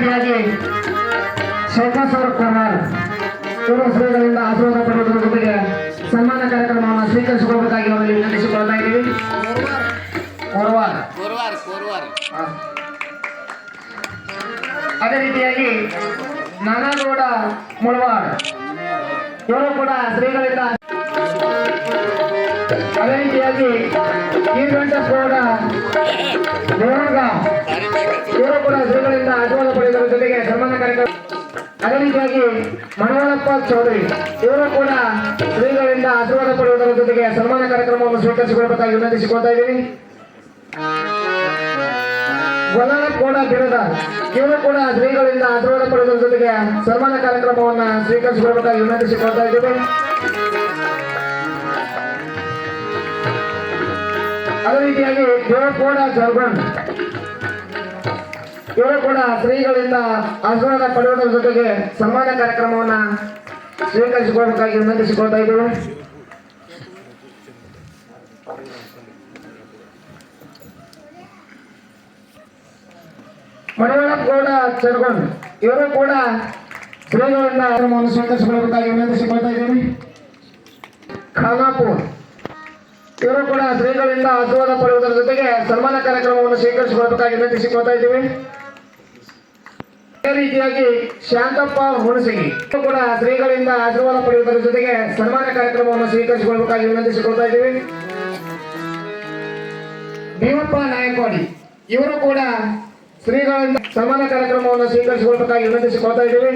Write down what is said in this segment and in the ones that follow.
ರೀತಿಯಾಗಿ ಶೇಖೇಶ್ವರ ಕುಮಾರ್ ಪೂರ್ವ ಶ್ರೀಗಳಿಂದ ಆಶೀರ್ವಾದ ಪಡೆಯುವುದರ ಜೊತೆಗೆ ಸನ್ಮಾನ ಕಾರ್ಯಕ್ರಮವನ್ನು ಸ್ವೀಕರಿಸಿಕೊಳ್ಳಬೇಕಾಗಿ ಅವರಲ್ಲಿ ವಿನಂತಿಸಿಕೊಳ್ತಾ ಇದ್ದೀವಿ. ಅದೇ ರೀತಿಯಾಗಿ ನಾನಾಗೌಡ ಮುಳವಾಡ್. ಇವರು ಕೂಡ ಶ್ರೀಗಳಿಂದ ಅದೇ ರೀತಿಯಾಗಿ ಈರ್ಗಂಟಗೌಡ ದೇವರಗಾಂವ್ ಇವರು ಕೂಡ ಶ್ರೀಗಳಿಂದ ಆಶೀರ್ವಾದ ಜೊತೆಗೆ ಸನ್ಮಾನ ಕಾರ್ಯಕ್ರಮ. ಅದೇ ರೀತಿಯಾಗಿ ಮನೋಹರಪ್ಪ ಚೌಧರಿ, ಇವರು ಕೂಡ ಶ್ರೀಗಳಿಂದ ಆಶೀರ್ವಾದ ಪಡೆಯುವುದರ ಜೊತೆಗೆ ಸನ್ಮಾನ ಕಾರ್ಯಕ್ರಮವನ್ನು ಸ್ವೀಕರಿಸಿಕೊಳ್ಳಬೇಕಾಗಿ ವಿನಂತಿಸಿಕೊಳ್ತಾ ಇದ್ದೀನಿ. ಕೂಡ ಬಿಡದ, ಇವರು ಕೂಡ ಶ್ರೀಗಳಿಂದ ಆಶೀರ್ವಾದ ಪಡೆಯುವುದರ ಜೊತೆಗೆ ಸನ್ಮಾನ ಕಾರ್ಯಕ್ರಮವನ್ನು ಸ್ವೀಕರಿಸಿಕೊಳ್ಳಬೇಕಾಗಿ ವಿನಂತಿಸಿಕೊಳ್ತಾ ಇದ್ದೀವಿ ಅದೇ ರೀತಿಯಾಗಿ ದೇವಕೋಡ ಜರ್ಗನ್ ಇವರು ಕೂಡ ಶ್ರೀಗಳಿಂದ ಆಶೀರ್ವಾದ ಪಡೆಯುವುದರ ಜೊತೆಗೆ ಸನ್ಮಾನ ಕಾರ್ಯಕ್ರಮವನ್ನ ಸ್ವೀಕರಿಸಿಕೊಳ್ಳಬೇಕಾಗಿ ವಿನಂತಿಸಿಕೊಳ್ತಾ ಇದ್ದೇವೆ. ಗೌಡ ಚರ್ಗೊಂಡ್ ಇವರು ಕೂಡ ಶ್ರೀಗಳಿಂದ ಕಾರ್ಯಕ್ರಮವನ್ನು ಸ್ವೀಕರಿಸಿಕೊಳ್ಳಬೇಕಾಗಿ ವಿನಂತಿಸಿಕೊಳ್ತಾ ಇದ್ದೀನಿ ಖಾನಾಪುರ್, ಇವರು ಕೂಡ ಶ್ರೀಗಳಿಂದ ಆಶೀರ್ವಾದ ಪಡೆಯುವುದರ ಜೊತೆಗೆ ಸನ್ಮಾನ ಕಾರ್ಯಕ್ರಮವನ್ನು ಸ್ವೀಕರಿಸಿಕೊಳ್ಳಬೇಕಾಗಿ ವಿನಂತಿಸಿಕೊಳ್ತಾ ಇದ್ದೀವಿ. ಅದೇ ರೀತಿಯಾಗಿ ಶಾಂತಪ್ಪ ಹುಣಸಗಿ. ಕೂಡ ಶ್ರೀಗಳಿಂದ ಆಶೀರ್ವಾದ ಪಡೆಯುವುದರ ಜೊತೆಗೆ ಸನ್ಮಾನ ಕಾರ್ಯಕ್ರಮವನ್ನು ಸ್ವೀಕರಿಸಿಕೊಳ್ಳಬೇಕಾಗಿ ವಿನಂತಿಸಿಕೊಳ್ತಾ ಇದ್ದೀವಿ. ಭೀಮಪ್ಪ ನಾಯಕವಾಡಿ ಇವರು ಕೂಡ ಶ್ರೀಗಳಿಂದ ಸನ್ಮಾನ ಕಾರ್ಯಕ್ರಮವನ್ನು ಸ್ವೀಕರಿಸಿಕೊಳ್ಳಬೇಕಾಗಿ ವಿನಂತಿಸಿಕೊಳ್ತಾ ಇದ್ದೀವಿ.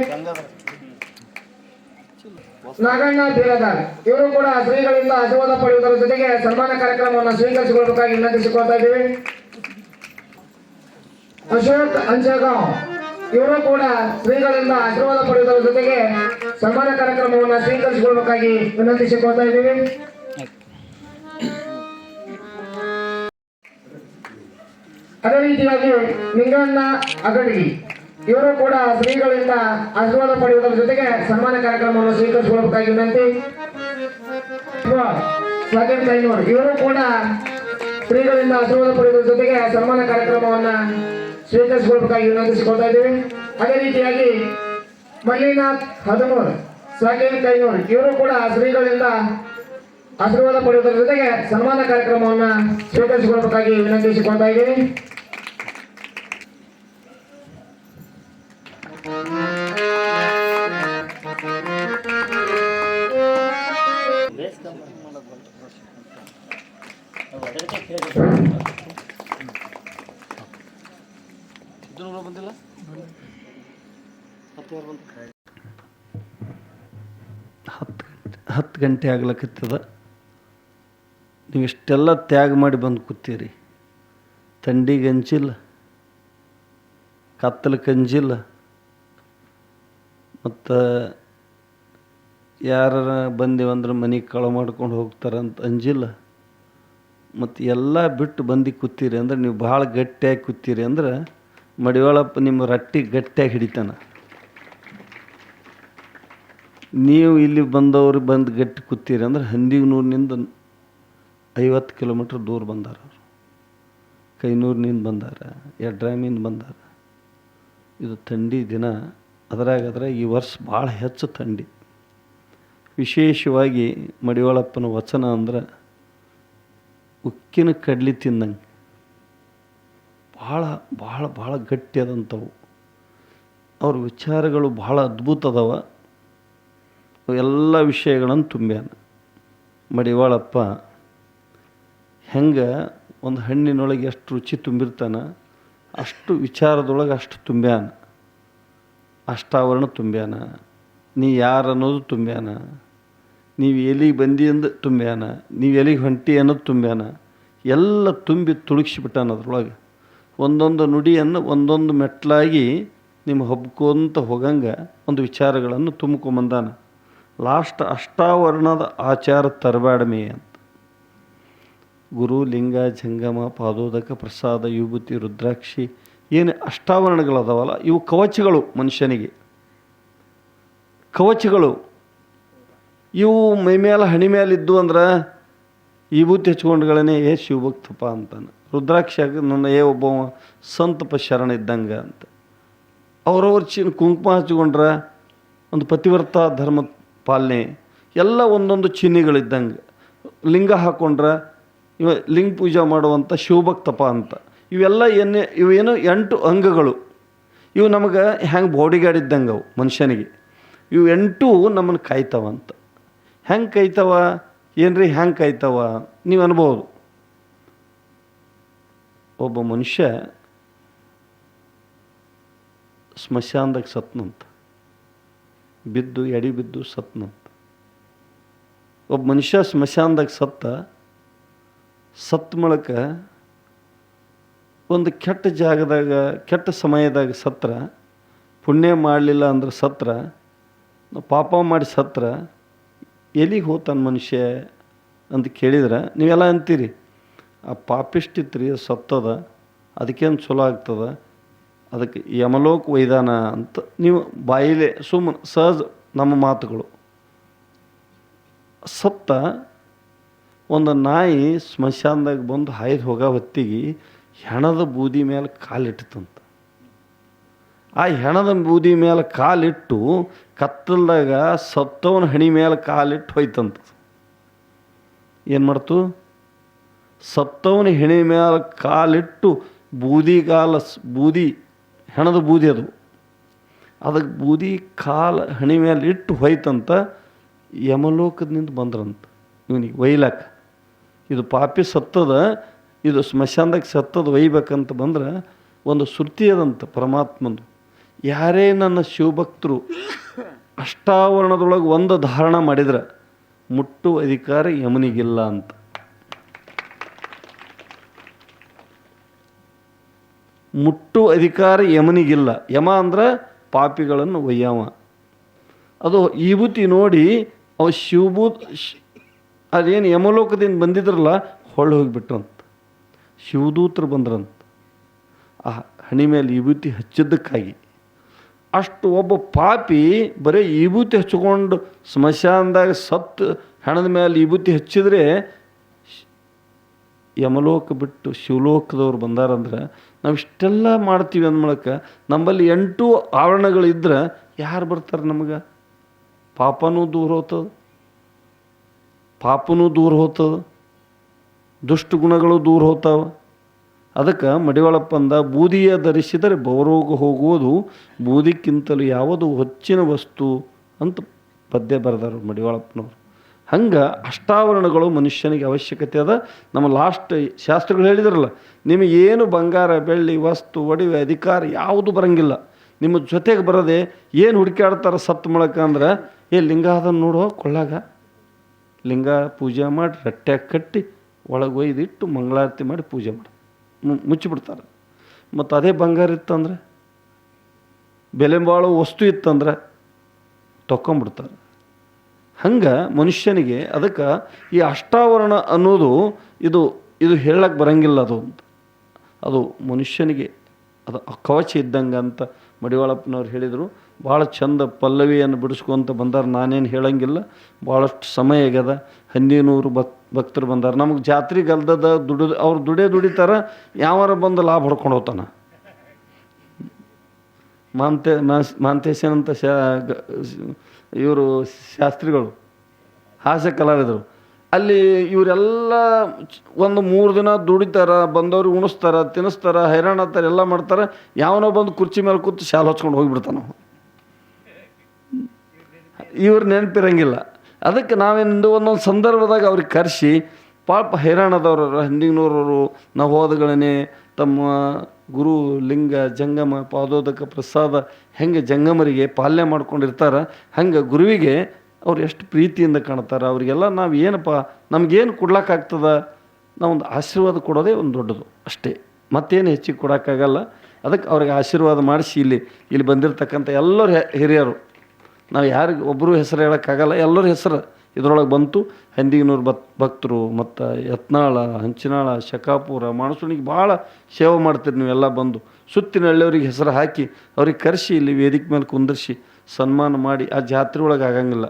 ನಾಗಣ್ಣ ಬೀರದಾರ್, ಇವರು ಕೂಡ ಶ್ರೀಗಳಿಂದ ಆಶೀರ್ವಾದ ಪಡೆಯುವುದರ ಜೊತೆಗೆ ಸನ್ಮಾನ ಕಾರ್ಯಕ್ರಮವನ್ನು ಸ್ವೀಕರಿಸಿಕೊಳ್ಳಬೇಕಾಗಿ ವಿನಂತಿಸಿಕೊಳ್ತಾ ಇದ್ದೀವಿ. ಅಶೋಕ್ ಅಂಜಗಾಂವ್ ಇವರು ಕೂಡ ಶ್ರೀಗಳಿಂದ ಆಶೀರ್ವಾದ ಪಡೆಯುವುದರ ಜೊತೆಗೆ ಸನ್ಮಾನ ಕಾರ್ಯಕ್ರಮವನ್ನು ಸ್ವೀಕರಿಸಿಕೊಳ್ಳಬೇಕಾಗಿ ವಿನಂತಿಸಿಕೊಳ್ತಾ ಇದ್ದೀವಿ. ಅದೇ ರೀತಿಯಾಗಿ ನಿಂಗಣ್ಣ ಅಗಡಿ, ಇವರು ಕೂಡ ಶ್ರೀಗಳಿಂದ ಆಶೀರ್ವಾದ ಪಡೆಯುವುದರ ಜೊತೆಗೆ ಸನ್ಮಾನ ಕಾರ್ಯಕ್ರಮವನ್ನು ಸ್ವೀಕರಿಸಿಕೊಳ್ಳಬೇಕಾಗಿ ವಿನಂತಿ. ಇವರು ಕೂಡ ಶ್ರೀಗಳಿಂದ ಆಶೀರ್ವಾದ ಪಡೆಯುವುದರ ಜೊತೆಗೆ ಸನ್ಮಾನ ಕಾರ್ಯಕ್ರಮವನ್ನ ಸ್ವೀಕರಿಸಿಕೊಳ್ಳಬೇಕಾಗಿ ವಿನಂತಿಸಿಕೊಳ್ತಾ ಇದ್ದೀವಿ. ಅದೇ ರೀತಿಯಾಗಿ ಮಲ್ಲಿನಾಥ್ ಹದಮೂರ್ ಸಾಕೇನ್ ಕೈನೂರ್, ಇವರು ಕೂಡ ಶ್ರೀಗಳಿಂದ ಆಶೀರ್ವಾದ ಪಡೆಯುವುದರ ಜೊತೆಗೆ ಸನ್ಮಾನ ಕಾರ್ಯಕ್ರಮವನ್ನು ಸ್ವೀಕರಿಸಿಕೊಳ್ಳಬೇಕಾಗಿ ವಿನಂತಿಸಿಕೊಳ್ತಾ ಇದ್ದೀನಿ ಬಂದಿಲ್ಲ ಹತ್ತು ಗಂಟೆ ಹತ್ತು ಗಂಟೆ ಆಗ್ಲಕತ್ತದ ನೀವು ಇಷ್ಟೆಲ್ಲ ತ್ಯಾಗ ಮಾಡಿ ಬಂದು ಕೂತೀರಿ. ತಂಡಿ ಗಂಜಿಲ್ಲ ಕತ್ತಲಕ್ಕೆ ಕಂಜಿಲ್ಲ ಮತ್ತು ಯಾರ ಬಂದೇವಂದ್ರೆ ಮನೆಗೆ ಕಳ ಮಾಡ್ಕೊಂಡು ಹೋಗ್ತಾರಂತ ಅಂಜಿಲ್ಲ. ಮತ್ತು ಎಲ್ಲ ಬಿಟ್ಟು ಬಂದು ಕೂತೀರಿ ಅಂದ್ರೆ ನೀವು ಭಾಳ ಗಟ್ಟಿಯಾಗಿ ಕೂತೀರಿ ಅಂದ್ರೆ ಮಡಿವಾಳಪ್ಪ ನಿಮ್ಮ ರಟ್ಟಿ ಗಟ್ಟಿಯಾಗಿ ಹಿಡಿತಾನ. ನೀವು ಇಲ್ಲಿ ಬಂದವರು ಬಂದು ಗಟ್ಟಿ ಕೂತೀರಿ ಅಂದ್ರೆ ಹಂದಿಗನೂರಿನಿಂದ ಐವತ್ತು ಕಿಲೋಮೀಟ್ರ್ ದೂರ ಬಂದಾರ ಅವರು. ಕೈನೂರಿನಿಂದ ಬಂದಾರ ಎಡ್ರಾಮಿಂದ ಬಂದಾರ. ಇದು ಥಂಡಿ ದಿನ. ಅದ್ರಾಗ ಅದ್ರಾಗ ಈ ವರ್ಷ ಭಾಳ ಹೆಚ್ಚು ಥಂಡಿ. ವಿಶೇಷವಾಗಿ ಮಡಿವಾಳಪ್ಪನ ವಚನ ಅಂದ್ರೆ ಉಕ್ಕಿನ ಕಡ್ಲಿ ತಿಂದಂಗೆ. ಭಾಳ ಭಾಳ ಭಾಳ ಗಟ್ಟಿಯಾದಂಥವು ಅವ್ರ ವಿಚಾರಗಳು ಭಾಳ ಅದ್ಭುತ ಅದಾವ ಎಲ್ಲ ವಿಷಯಗಳನ್ನು ತುಂಬ್ಯಾನ. ಮಡಿವಾಳಪ್ಪ, ಹೆಂಗೆ ಒಂದು ಹಣ್ಣಿನೊಳಗೆ ಎಷ್ಟು ರುಚಿ ತುಂಬಿರ್ತಾನೆ, ಅಷ್ಟು ವಿಚಾರದೊಳಗೆ ಅಷ್ಟು ತುಂಬ್ಯಾನ. ಅಷ್ಟಾವರಣ ತುಂಬ್ಯಾನ. ನೀ ಯಾರು ಅನ್ನೋದು ತುಂಬ್ಯಾನ. ನೀವು ಎಲ್ಲಿಗೆ ಬಂದಿ ಅಂದು ತುಂಬ್ಯಾನ. ನೀವು ಎಲ್ಲಿಗೆ ಹೊಂಟಿ ಅನ್ನೋದು ತುಂಬ್ಯಾನ. ಎಲ್ಲ ತುಂಬಿ ತುಳುಕ್ಸಿಬಿಟ್ಟಾನ ಅದ್ರೊಳಗೆ. ಒಂದೊಂದು ನುಡಿಯನ್ನು ಒಂದೊಂದು ಮೆಟ್ಲಾಗಿ ನಿಮ್ಮ ಹಬ್ಕೊಂತ ಹೋಗಂಗೆ ಒಂದು ವಿಚಾರಗಳನ್ನು ತುಂಬ್ಕೊಂಬಂದಾನ. ಲಾಸ್ಟ್ ಅಷ್ಟಾವರ್ಣದ ಆಚಾರ ತರಬೇಡಮಿ ಅಂತ. ಗುರು, ಲಿಂಗ, ಜಂಗಮ, ಪಾದೋದಕ, ಪ್ರಸಾದ, ವಿಭೂತಿ, ರುದ್ರಾಕ್ಷಿ, ಏನು ಅಷ್ಟಾವರ್ಣಗಳದಾವಲ್ಲ, ಇವು ಕವಚಗಳು ಮನುಷ್ಯನಿಗೆ. ಕವಚಗಳು. ಇವು ಮೈ ಮೇಲೆ ಹಣಿ ಮೇಲೆ ಇದ್ದು ಅಂದ್ರೆ ವಿಭೂತಿ ಹಚ್ಕೊಂಡ್ಗಳೇ ಏ ಶಿವಭಕ್ತಪ್ಪ ಅಂತಾನೆ. ರುದ್ರಾಕ್ಷಿ ನನ್ನ, ಏ ಒಬ್ಬ ಸಂತಪ ಶರಣ ಇದ್ದಂಗೆ ಅಂತ. ಅವ್ರವ್ರ ಚಿನ್ನ ಕುಂಕುಮ ಹಚ್ಕೊಂಡ್ರೆ ಒಂದು ಪತಿವ್ರತ ಧರ್ಮ ಪಾಲನೆ, ಎಲ್ಲ ಒಂದೊಂದು ಚಿಹ್ನೆಗಳಿದ್ದಂಗೆ. ಲಿಂಗ ಹಾಕ್ಕೊಂಡ್ರೆ ಇವ ಲಿಂಗ ಪೂಜೆ ಮಾಡುವಂಥ ಶಿವಭಕ್ತಪ ಅಂತ. ಇವೆಲ್ಲ ಏನೇ ಇವೇನು ಎಂಟು ಅಂಗಗಳು. ಇವು ನಮಗೆ ಹೆಂಗೆ ಬಾಡಿ ಗಾರ್ಡ್ ಇದ್ದಂಗೆ ಅವು ಮನುಷ್ಯನಿಗೆ. ಇವು ಎಂಟು ನಮ್ಮನ್ನು ಕಾಯ್ತಾವ ಅಂತ. ಹೆಂಗೆ ಕಾಯ್ತಾವ? ರೀ ಹೆಂಗೆ ಕಾಯ್ತವ? ನೀವು ಅನ್ಬೋದು. ಒಬ್ಬ ಮನುಷ್ಯ ಸ್ಮಶಾನದಾಗ ಸತ್ನಂತ. ಬಿದ್ದು, ಎಡಿ ಬಿದ್ದು ಸತ್ನಂತ ಒಬ್ಬ ಮನುಷ್ಯ ಸ್ಮಶಾನದಾಗ ಸತ್ತ ಸತ್ ಮೂಲಕ ಒಂದು ಕೆಟ್ಟ ಜಾಗದಾಗ, ಕೆಟ್ಟ ಸಮಯದಾಗ ಸತ್ರ, ಪುಣ್ಯ ಮಾಡಲಿಲ್ಲ ಅಂದ್ರೆ ಸತ್ರ, ಪಾಪ ಮಾಡಿ ಸತ್ರ, ಎಲ್ಲಿಗೆ ಹೋತಾನ ಮನುಷ್ಯ ಅಂತ ಕೇಳಿದ್ರೆ ನೀವೆಲ್ಲ ಅಂತೀರಿ, ಆ ಪಾಪಿಷ್ಟಿತ್ರಿ ಸತ್ತದ, ಅದಕ್ಕೇನು ಚಲೋ ಆಗ್ತದ? ಅದಕ್ಕೆ ಯಮಲೋಕ ವೈದಾನ ಅಂತ ನೀವು ಬಾಯಿಲೆ ಸುಮ್ಮನೆ ಸಹಜ ನಮ್ಮ ಮಾತುಗಳು. ಸತ್ತ ಒಂದು ನಾಯಿ ಸ್ಮಶಾನದಾಗ ಬಂದು ಹಾಯ್ದು ಹೋಗೋ ಹೊತ್ತಿಗೆ ಹೆಣದ ಬೂದಿ ಮೇಲೆ ಕಾಲಿಟ್ಟಿತಂತ ಆ ಹೆಣದ ಬೂದಿ ಮೇಲೆ ಕಾಲಿಟ್ಟು ಕತ್ತಲ್ದಾಗ ಸತ್ತವನ ಹಣಿ ಮೇಲೆ ಕಾಲಿಟ್ಟು ಹೋಯ್ತಂತ. ಏನು ಮಾಡ್ತು? ಸತ್ತವನ ಹೆಣಿ ಮೇಲೆ ಕಾಲಿಟ್ಟು ಬೂದಿ ಕಾಲ ಬೂದಿ ಹೆಣದ ಬೂದಿ ಅದು. ಅದಕ್ಕೆ ಬೂದಿ ಕಾಲ ಹಣಿ ಮೇಲೆ ಇಟ್ಟು ಹೋಯ್ತಂತ ಯಮಲೋಕದಿಂದ ಬಂದ್ರಂತ ಇವನಿಗೆ ಒಯ್ಲಾಕ ಇದು ಪಾಪಿ ಸತ್ತದ, ಇದು ಸ್ಮಶಾನದಾಗ ಸತ್ತದ ಒಯ್ಬೇಕಂತ ಬಂದ್ರೆ ಒಂದು ಶ್ರುತಿ ಅದಂತ ಪರಮಾತ್ಮಂದು. ಯಾರೇ ನನ್ನ ಶಿವಭಕ್ತರು ಅಷ್ಟಾವರಣದೊಳಗೆ ಒಂದು ಧಾರಣ ಮಾಡಿದ್ರೆ ಮುಟ್ಟು ಅಧಿಕಾರ ಯಮನಿಗಿಲ್ಲ ಅಂತ. ಮುಟ್ಟುವ ಅಧಿಕಾರ ಯಮನಿಗಿಲ್ಲ. ಯಮ ಅಂದ್ರೆ ಪಾಪಿಗಳನ್ನು ಒಯ್ಯವ. ಅದು ಈಭೂತಿ ನೋಡಿ ಅವ ಶಿವಭೂತ್ ಶ್- ಅದೇನು ಯಮಲೋಕದಿಂದ ಬಂದಿದ್ರಲ್ಲ, ಹೊಳ್ಳಿ ಹೋಗಿಬಿಟ್ರಂತ ಶಿವದೂತರು ಬಂದ್ರಂತ ಆ ಹಣಿ ಮೇಲೆ ವಿಭೂತಿ ಹಚ್ಚಿದ್ದಕ್ಕಾಗಿ. ಅಷ್ಟು ಒಬ್ಬ ಪಾಪಿ ಬರೀ ವಿಭೂತಿ ಹಚ್ಕೊಂಡು ಸ್ಮಶಾನದಾಗ ಸತ್ತು ಹೆಣದ ಮೇಲೆ ವಿಭೂತಿ ಹಚ್ಚಿದ್ರೆ ಯಮಲೋಕ ಬಿಟ್ಟು ಶಿವಲೋಕದವ್ರು ಬಂದಾರಂದ್ರೆ ನಾವು ಇಷ್ಟೆಲ್ಲ ಮಾಡ್ತೀವಿ ಅಂದ್ಮಳಕ ನಮ್ಮಲ್ಲಿ ಎಂಟು ಆವರಣಗಳಿದ್ರೆ ಯಾರು ಬರ್ತಾರೆ ನಮಗೆ? ಪಾಪನೂ ದೂರ ಹೋಗ್ತದೆ. ಪಾಪನೂ ದೂರ ಹೋಗ್ತದೆ. ದುಷ್ಟಗುಣಗಳು ದೂರ ಹೋಗ್ತಾವ. ಅದಕ್ಕೆ ಮಡಿವಾಳಪ್ಪಂದ ಬೂದಿಯ ಧರಿಸಿದರೆ ಬೌರೋಗ ಹೋಗುವುದು ಬೂದಿಕ್ಕಿಂತಲೂ ಯಾವುದು ಹೊಚ್ಚಿನ ವಸ್ತು ಅಂತ ಪದ್ಯ ಬರೆದರು ಮಡಿವಾಳಪ್ಪನವರು. ಹಂಗೆ ಅಷ್ಟಾವರಣಗಳು ಮನುಷ್ಯನಿಗೆ ಅವಶ್ಯಕತೆ ಅದ. ನಮ್ಮ ಲಾಸ್ಟ್ ಶಾಸ್ತ್ರಗಳು ಹೇಳಿದ್ರಲ್ಲ, ನಿಮಗೆ ಏನು ಬಂಗಾರ, ಬೆಳ್ಳಿ, ವಸ್ತು, ಒಡವೆ, ಅಧಿಕಾರ ಯಾವುದು ಬರಂಗಿಲ್ಲ. ನಿಮ್ಮ ಜೊತೆಗೆ ಬರದೆ ಏನು ಹುಡುಕಾಡ್ತಾರೆ ಸತ್ತು ಮೊಳಕ ಅಂದ್ರೆ, ಏ ಲಿಂಗ ಅದನ್ನು ನೋಡೋ, ಕೊಳ್ಳಾಗ. ಲಿಂಗ ಪೂಜೆ ಮಾಡಿ ರಟ್ಟ್ಯಾಗ ಕಟ್ಟಿ ಒಳಗೆ ಒಯ್ದಿಟ್ಟು ಮಂಗಳಾರತಿ ಮಾಡಿ ಪೂಜೆ ಮಾಡಿ. ಮುಚ್ಚಿಬಿಡ್ತಾರೆ. ಮತ್ತು ಅದೇ ಬಂಗಾರ ಇತ್ತಂದ್ರೆ ಬೆಲೆ ಬಾಳೋ ವಸ್ತು ಇತ್ತಂದ್ರೆ ತೊಗೊಂಬಿಡ್ತಾರೆ ಹಂಗೆ ಮನುಷ್ಯನಿಗೆ ಅದಕ್ಕೆ ಈ ಅಷ್ಟಾವರಣ ಅನ್ನೋದು ಇದು ಇದು ಹೇಳಕ್ಕೆ ಬರಂಗಿಲ್ಲ ಅದು. ಅದು ಮನುಷ್ಯನಿಗೆ ಅದು ಕವಚ ಇದ್ದಂಗೆ ಅಂತ ಮಡಿವಾಳಪ್ಪನವ್ರು ಹೇಳಿದರು. ಭಾಳ ಚಂದ ಪಲ್ಲವಿಯನ್ನು ಬಿಡಿಸ್ಕೊಂತ ಬಂದಾರ, ನಾನೇನು ಹೇಳಂಗಿಲ್ಲ. ಭಾಳಷ್ಟು ಸಮಯ ಆಗ್ಯದ. ಹಂದಿನೂರು ಭಕ್, ಭಕ್ತರು ಬಂದಾರ. ನಮಗೆ ಜಾತ್ರೆ ಗಲ್ದದ ದುಡಿದು, ಅವ್ರು ದುಡೇ ದುಡಿತಾರ, ಯಾವಾರ ಬಂದು ಲಾಭ ಹೊಡ್ಕೊಂಡು ಹೋಗ್ತಾನ. ಮಾಂತೆ ಮಾಂತೇಶನ್ ಅಂತ ಶಾ ಇವರು ಶಾಸ್ತ್ರಿಗಳು, ಹಾಸ್ಯ ಕಲಾವಿದರು. ಅಲ್ಲಿ ಇವರೆಲ್ಲ ಒಂದು ಮೂರು ದಿನ ದುಡಿತಾರ ಬಂದವ್ರಿಗೆ ಉಣಿಸ್ತಾರ, ತಿನ್ನಿಸ್ತಾರ ಆಗ್ತಾರೆ, ಎಲ್ಲ ಮಾಡ್ತಾರೆ. ಯಾವನೋ ಬಂದು ಕುರ್ಚಿ ಮೇಲೆ ಕೂತು ಶಾಲು ಹಚ್ಕೊಂಡು ಹೋಗಿಬಿಡ್ತಾನ. ಇವ್ರು ನೆನಪಿರಂಗಿಲ್ಲ. ಅದಕ್ಕೆ ನಾವೇನಿಂದು ಒಂದೊಂದು ಸಂದರ್ಭದಾಗ ಅವ್ರಿಗೆ ಕರೆಸಿ ಪಾಪ ಹೈರಾಣದವ್ರು ಹಿಂದಿನವ್ರವರು ನವೋದಗಳನೆ ತಮ್ಮ ಗುರು ಲಿಂಗ ಜಂಗಮ, ಪಾದೋದಕ ಪ್ರಸಾದ ಹೆಂಗೆ ಜಂಗಮರಿಗೆ ಪಾಲನೆ ಮಾಡ್ಕೊಂಡಿರ್ತಾರೆ, ಹಂಗೆ ಗುರುವಿಗೆ ಅವ್ರು ಎಷ್ಟು ಪ್ರೀತಿಯಿಂದ ಕಾಣ್ತಾರೆ, ಅವರಿಗೆಲ್ಲ ನಾವು ಏನಪ್ಪ, ನಮಗೇನು ಕೊಡ್ಲಿಕ್ಕಾಗ್ತದ ನಾವೊಂದು ಆಶೀರ್ವಾದ ಕೊಡೋದೇ ಒಂದು ದೊಡ್ಡದು ಅಷ್ಟೇ. ಮತ್ತೇನು ಹೆಚ್ಚಿಗೆ ಕೊಡೋಕ್ಕಾಗಲ್ಲ. ಅದಕ್ಕೆ ಅವ್ರಿಗೆ ಆಶೀರ್ವಾದ ಮಾಡಿಸಿ ಇಲ್ಲಿ ಇಲ್ಲಿ ಬಂದಿರತಕ್ಕಂಥ ಎಲ್ಲರೂ ಹಿರಿಯರು. ನಾವು ಯಾರಿಗೆ ಒಬ್ಬರು ಹೆಸರು ಹೇಳೋಕ್ಕಾಗಲ್ಲ, ಎಲ್ಲರ ಹೆಸರು. ಇದರೊಳಗೆ ಬಂತು. ಹಂದಿಗನೂರ್ ಭಕ್, ಭಕ್ತರು ಮತ್ತು ಯತ್ನಾಳ, ಹಂಚಿನಾಳ, ಶಕಾಪುರ ಮಾಣಸುಣಿಗೆ ಭಾಳ ಸೇವೆ ಮಾಡ್ತೀರಿ ನೀವೆಲ್ಲ ಬಂದು. ಸುತ್ತಿನಳ್ಳಿಯವ್ರಿಗೆ ಹೆಸರು ಹಾಕಿ ಅವ್ರಿಗೆ ಕರೆಸಿ ಇಲ್ಲಿ ವೇದಿಕೆ ಮೇಲೆ ಕುಂದರ್ಸಿ ಸನ್ಮಾನ ಮಾಡಿ ಆ ಜಾತ್ರೆ ಒಳಗೆ ಆಗಂಗಿಲ್ಲ.